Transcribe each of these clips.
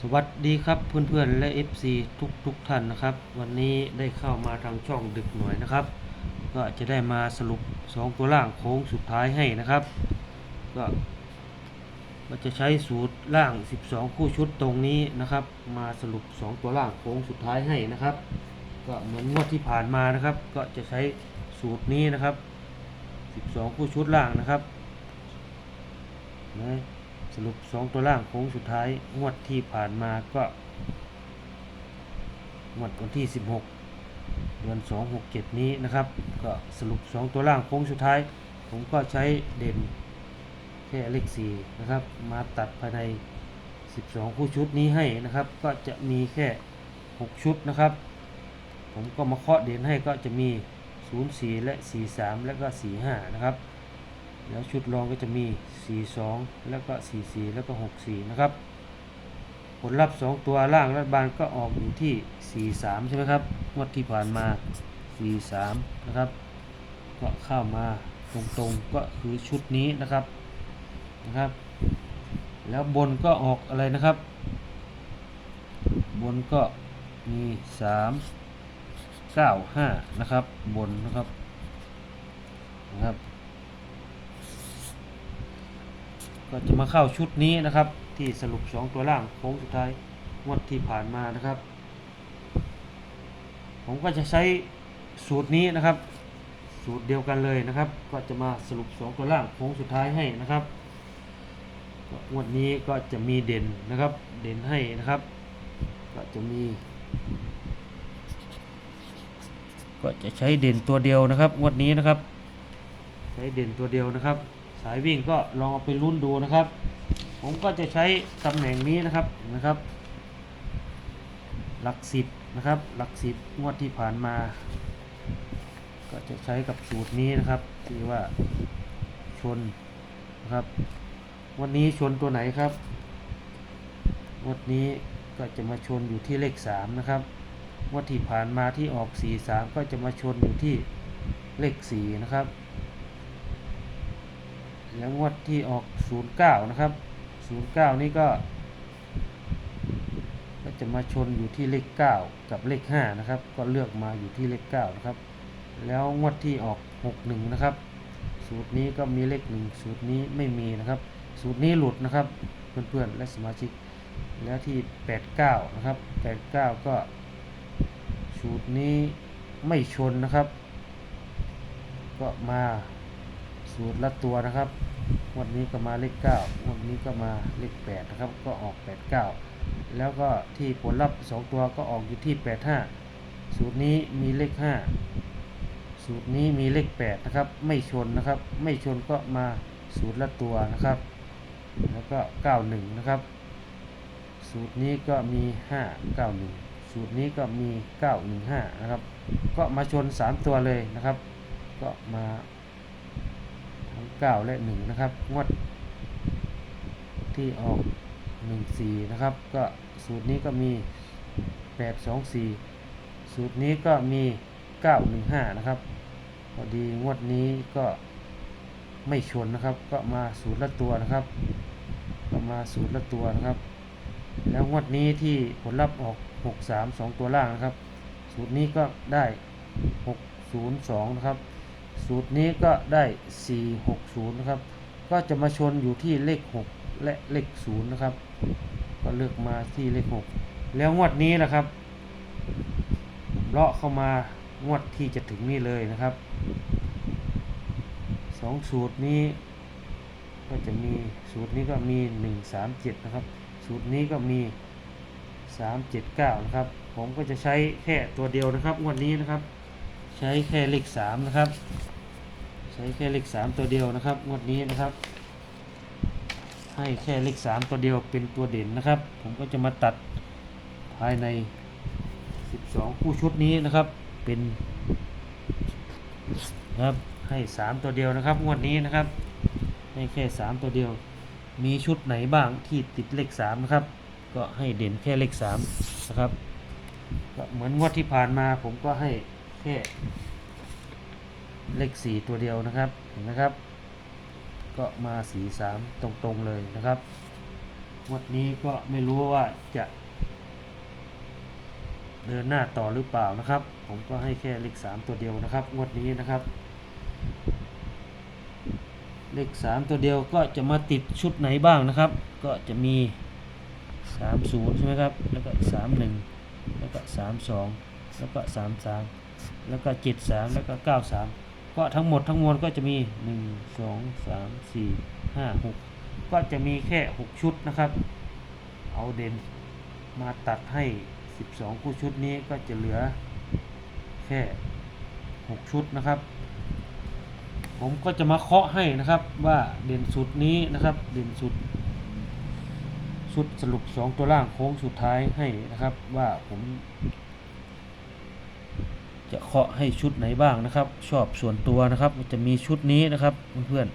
สวัสดีครับเพื่อนๆและ FC ทุกทุกๆท่านนะครับ วันนี้ได้เข้ามาทางช่องดึกหน่อยนะครับ ก็จะได้มาสรุป 2 ตัวล่างโค้งสุดท้ายให้นะครับ ก็ก็จะใช้สูตรล่าง 12 คู่ชุดตรงนี้นะครับ มาสรุป 2 ตัวล่างโค้งสุดท้ายให้นะครับ ก็เหมือนงวดที่ผ่านมานะครับ ก็จะใช้สูตรนี้นะครับ 12 คู่ชุดล่างนะครับนะ สรุป 2 ตัวล่างโค้งสุดท้าย งวดที่ผ่านมาก็ งวดวันที่ 16 เดือน 2 6 7 นี้นะครับ ก็สรุป 2 ตัวล่างโค้งสุดท้าย ผมก็ใช้เด่นแค่เลข4นะครับ มาตัดภายใน 12 คู่ชุดนี้ให้นะครับ ก็จะมีแค่ 6 ชุดนะครับ ผมก็มาเคาะเด่นให้ก็จะมี 04 และ 43 และก็ 45 นะครับ แล้วชุดรองก็จะมี 42 แล้วก็ 44 แล้วก็ 64 นะครับ ผลลัพธ์ 2 ตัวล่างรัฐบาลก็ออกอยู่ที่ 43 ใช่ไหมครับงวดที่ผ่านมา 43 นะครับ ก็เข้ามาตรงๆก็คือชุดนี้นะครับนะครับ แล้วบนก็ออกอะไรนะครับ บนก็มี 3 9 5 นะครับ บนนะครับนะครับ ก็จะมาเข้าชุดนี้นะครับ ที่สรุป 2 ตัวล่างโค้งสุดท้ายงวดที่ผ่านมานะครับ ผมก็จะใช้สูตรนี้นะครับ สูตรเดียวกันเลยนะครับ ก็จะมาสรุป 2 ตัวล่างโค้งสุดท้ายให้นะครับงวดนี้ก็จะมีเด่นนะครับ เด่นให้นะครับ ก็จะมี ก็จะใช้เด่นตัวเดียวนะครับงวดนี้นะครับ ใช้เด่นตัวเดียวนะครับ สายวิ่งก็ลองเอาไปรุ่นดูนะครับ ผมก็จะใช้ตำแหน่งนี้นะครับนะครับ หลักสิบนะครับ หลักสิบงวดที่ผ่านมา ก็จะใช้กับสูตรนี้นะครับที่ว่าชนนะครับ วันนี้ชนตัวไหนครับงวดนี้ก็จะมาชนอยู่ที่เลขสามนะครับงวดที่ผ่านมาที่ออกสี่สามก็จะมาชนอยู่ที่เลขสี่นะครับ แล้วงวดที่ออก 09 นะครับ 09 นี่ก็ ก็จะมาชนอยู่ที่เลข 9 กับเลข 5 นะครับ ก็เลือกมาอยู่ที่เลข 9 นะครับ แล้วงวดที่ออก 61 นะครับ สูตรนี้ก็มีเลข 1 สูตรนี้ไม่มีนะครับ สูตรนี้หลุดนะครับ เพื่อนๆ และสมาชิก แล้วที่ 89 นะครับ 89 ก็สูตรนี้ไม่ชนนะครับ ก็มา สูตรละตัวนะครับวันนี้ก็มาเลข9งวันนี้ก็มาเลข8นะครับ ก็ออก89แล้วก็ที่ผลลัพธ์2ตัวก็ออกอยู่ที่85สูตรนี้มีเลข5สูตรนี้มีเลข8นะครับ ไม่ชนนะครับ ไม่ชนก็มาสูตรละตัวนะครับ แล้วก็91นะครับ สูตรนี้ก็มี5 91สูตรนี้ก็มี 915 นะครับ ก็มาชน 3 ตัวเลยนะครับ ก็มา 9 และ 1 นะครับ งวด ที่ออก 14 นะครับ ก็สูตรนี้ก็มี 824 สูตรนี้ก็มี 915 นะครับ พอดีงวดนี้ก็ไม่ชนนะครับ ก็มาสูตรละตัวนะครับ ก็มาสูตรละตัวนะครับ แล้วงวดนี้ที่ผลลัพธ์ออก 63 2 ตัวล่างนะครับ สูตรนี้ก็ได้ 602 นะครับ สูตรนี้ก็ได้ 460 นะครับ ก็จะมาชนอยู่ที่เลข 6 และเลข 0 นะครับ ก็เลือกมาที่เลข 6 แล้วงวดนี้นะครับเลาะเข้ามางวดที่จะถึงนี่เลยนะครับสองสูตรนี้ ก็จะมีสูตรนี้ก็มี 137 นะครับ สูตรนี้ก็มี 379 นะครับ ผมก็จะใช้แค่ตัวเดียวนะครับงวดนี้นะครับ ใช้แค่เลข3นะครับ ใช้แค่เลข3ตัวเดียวนะครับงวดนี้นะครับ ให้แค่เลข3ตัวเดียวเป็นตัวเด่นนะครับ ผมก็จะมาตัดภายใน 12 คู่ชุดนี้นะครับเป็นครับให้3ตัวเดียวนะครับงวดนี้นะครับให้แค่3ตัวเดียว มีชุดไหนบ้างที่ติดเลข3นะครับ ก็ให้เด่นแค่เลข3นะครับก็เหมือนงวดที่ผ่านมาผมก็ให้ แค่ เลข4ตัวเดียวนะครับเห็นไหมครับ ก็มาสี3ตรงๆเลยนะครับงวดนี้ก็ไม่รู้ว่าจะเดินหน้าต่อหรือเปล่านะครับ ผมก็ให้แค่เลขสามตัวเดียวนะครับงวดนี้นะครับ เลขสามตัวเดียวก็จะมาติดชุดไหนบ้างนะครับ ก็จะมีสามศูนย์ใช่ไหมครับ แล้วก็สามหนึ่งแล้วก็สามสองแล้วก็สามสาม แล้วก็เจ็ดสามแล้วก็เก้าสามก็ทั้งหมดทั้งมวลก็จะมีหนึ่งสองสามสี่ห้าหกก็จะมีแค่หกชุดนะครับ เอาเด่นมาตัดให้12คู่ชุดนี้ก็จะเหลือแค่6ชุดนะครับ ผมก็จะมาเคาะให้นะครับว่าเด่นสุดนี้นะครับ เด่นสุดชุดสรุป 2 ตัวล่างโค้งสุดท้ายให้นะครับว่าผม จะเคาะให้ชุดไหนบ้างนะครับ ชอบส่วนตัวนะครับจะมีชุดนี้นะครับเพื่อน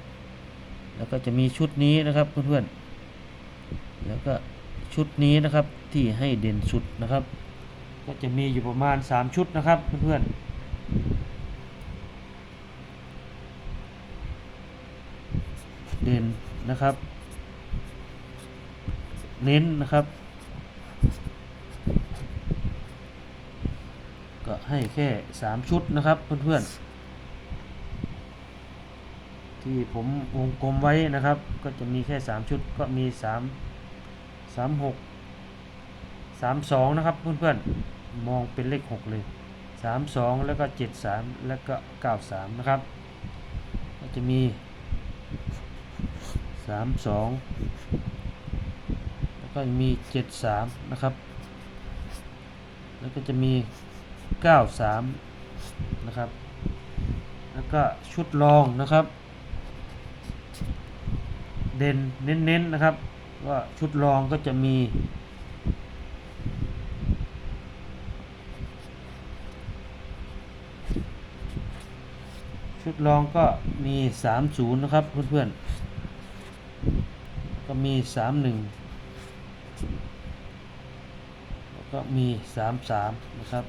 ๆแล้วก็จะมีชุดนี้นะครับเพื่อนๆแล้วก็ชุดนี้นะครับที่ให้เด่นสุดนะครับ ก็จะมีอยู่ประมาณ 3 ชุดนะครับเพื่อนๆเด่นนะครับ เน้นนะครับ ให้แค่ 3 ชุดนะครับเพื่อนๆ ที่ผมวงกลมไว้นะครับ ก็จะมีแค่ 3 ชุดก็มี 3 3 6 3 2 นะครับเพื่อนๆ มองเป็นเลข 6 เลย 3 2 แล้วก็ 7 3 แล้วก็ 9 3 นะครับ ก็จะมี 3 2 แล้วก็มี 7 3 นะครับ แล้วก็จะมี 93 นะครับ แล้วก็ชุดรองนะครับ เด่นเน้นๆนะครับว่าชุดรองก็จะมีชุดรองก็มี 30 นะครับเพื่อนๆ ก็มี 31 แล้วก็มี 33 นะครับ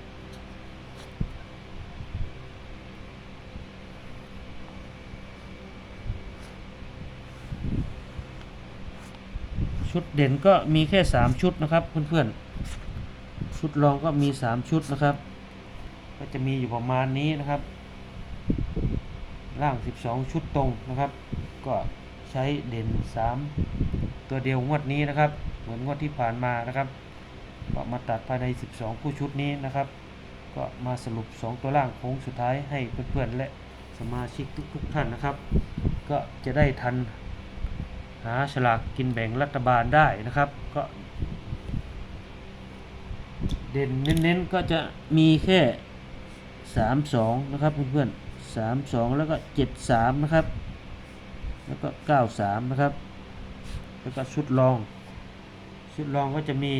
ชุดเด่นก็มีแค่ 3 ชุดนะครับเพื่อนๆ ชุดรองก็มี 3 ชุดนะครับ ก็จะมีอยู่ประมาณนี้นะครับ ล่าง 12 ชุดตรงนะครับ ก็ใช้เด่น 3 ตัวเดียวงวดนี้นะครับ เหมือนงวดที่ผ่านมานะครับก็มาตัดภายใน 12 คู่ชุดนี้นะครับ ก็มาสรุป 2 ตัวล่างโค้งสุดท้ายให้เพื่อนๆและสมาชิกทุกๆท่านนะครับ ก็จะได้ทัน หาฉลากกินแบ่งรัฐบาลได้นะครับ ก็ เด่นเน้นๆก็จะมีแค่3 2นะครับเพื่อนๆ3 2แล้วก็7 3นะครับ แล้วก็9 3นะครับ แล้วก็ชุดรอง ชุดรองก็จะมี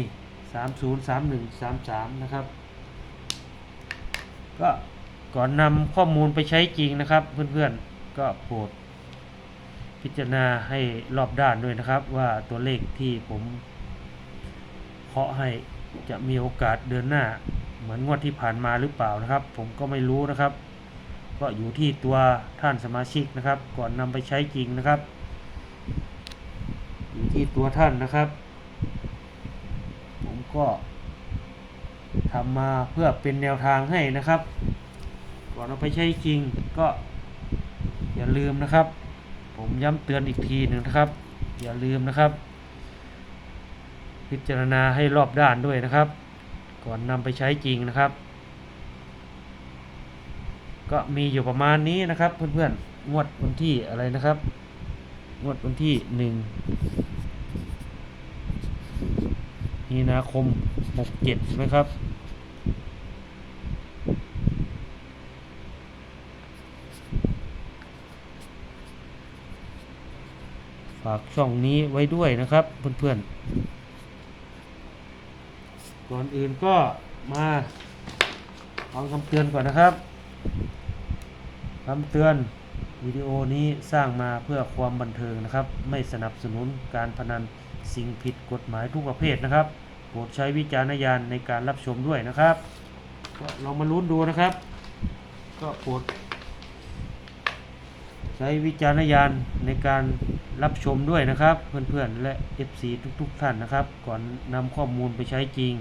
3 0 3 1 3 3นะครับ ก็ก่อนนำข้อมูลไปใช้จริงนะครับเพื่อนๆก็โปรด พิจารณาให้รอบด้านด้วยนะครับ ว่าตัวเลขที่ผมเคาะให้จะมีโอกาสเดินหน้า เหมือนงวดที่ผ่านมาหรือเปล่านะครับ ผมก็ไม่รู้นะครับ ก็อยู่ที่ตัวท่านสมาชิกนะครับ ก่อนนำไปใช้จริงนะครับ อยู่ที่ตัวท่านนะครับ ผมก็ทำมาเพื่อเป็นแนวทางให้นะครับ ก่อนเอาไปใช้จริงก็อย่าลืมนะครับ ผมย้ำเตือนอีกทีหนึ่งนะครับ อย่าลืมนะครับ พิจารณาให้รอบด้านด้วยนะครับ ก่อนนำไปใช้จริงนะครับ ก็มีอยู่ประมาณนี้นะครับ เพื่อนๆงวดวันที่อะไรนะครับ งวดวันที่หนึ่งมีนาคมหกเจ็ดใช่ไหมครับ ฝากช่องนี้ไว้ด้วยนะครับเพื่อนๆ ก่อนอื่นก็มาฟังคำเตือนก่อนนะครับคำเตือนวิดีโอนี้สร้างมาเพื่อความบันเทิงนะครับ ไม่สนับสนุนการพนันสิ่งผิดกฎหมายทุกประเภทนะครับโปรดใช้วิจารณญาณในการรับชมด้วยนะครับก็ลองมาลุ้นดูนะครับ ก็โปรดใช้วิจารณญาณในการ รับชมด้วยนะครับ เพื่อนๆและ FC ทุกๆท่านนะครับ ก่อนนำข้อมูลไปใช้จริง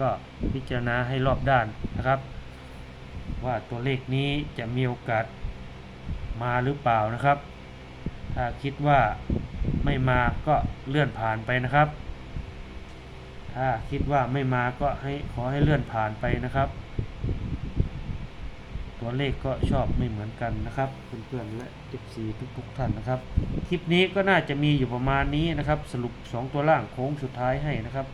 ก็พิจารณาให้รอบด้านนะครับ ว่าตัวเลขนี้จะมีโอกาสมาหรือเปล่านะครับ ถ้าคิดว่าไม่มาก็เลื่อนผ่านไปนะครับ ถ้าคิดว่าไม่มาก็ให้ขอให้เลื่อนผ่านไปนะครับ ตัวเลขก็ชอบไม่เหมือนกันนะครับ เพื่อนๆและ FC ทุกๆท่านนะครับ คลิปนี้ก็น่าจะมีอยู่ประมาณนี้นะครับ สรุป 2 ตัวล่างโค้งสุดท้ายให้นะครับ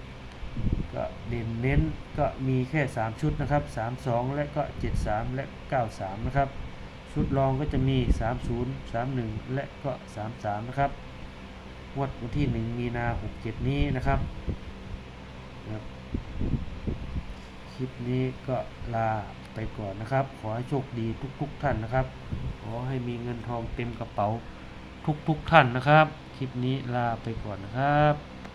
ก็เด่นเน้นก็มีแค่ 3 ชุดนะครับ 32 และก็ 73 และ 93 นะครับ ชุดรองก็จะมี 30 31 และก็ 33 นะครับงวดวันที่ 1 มีนา 67 นี้นะครับ คลิปนี้ก็ลาไปก่อนนะครับ ขอให้โชคดีทุกๆท่านนะครับ ขอให้มีเงินทองเต็มกระเป๋าทุกๆท่านนะครับ คลิปนี้ลาไปก่อนนะครับ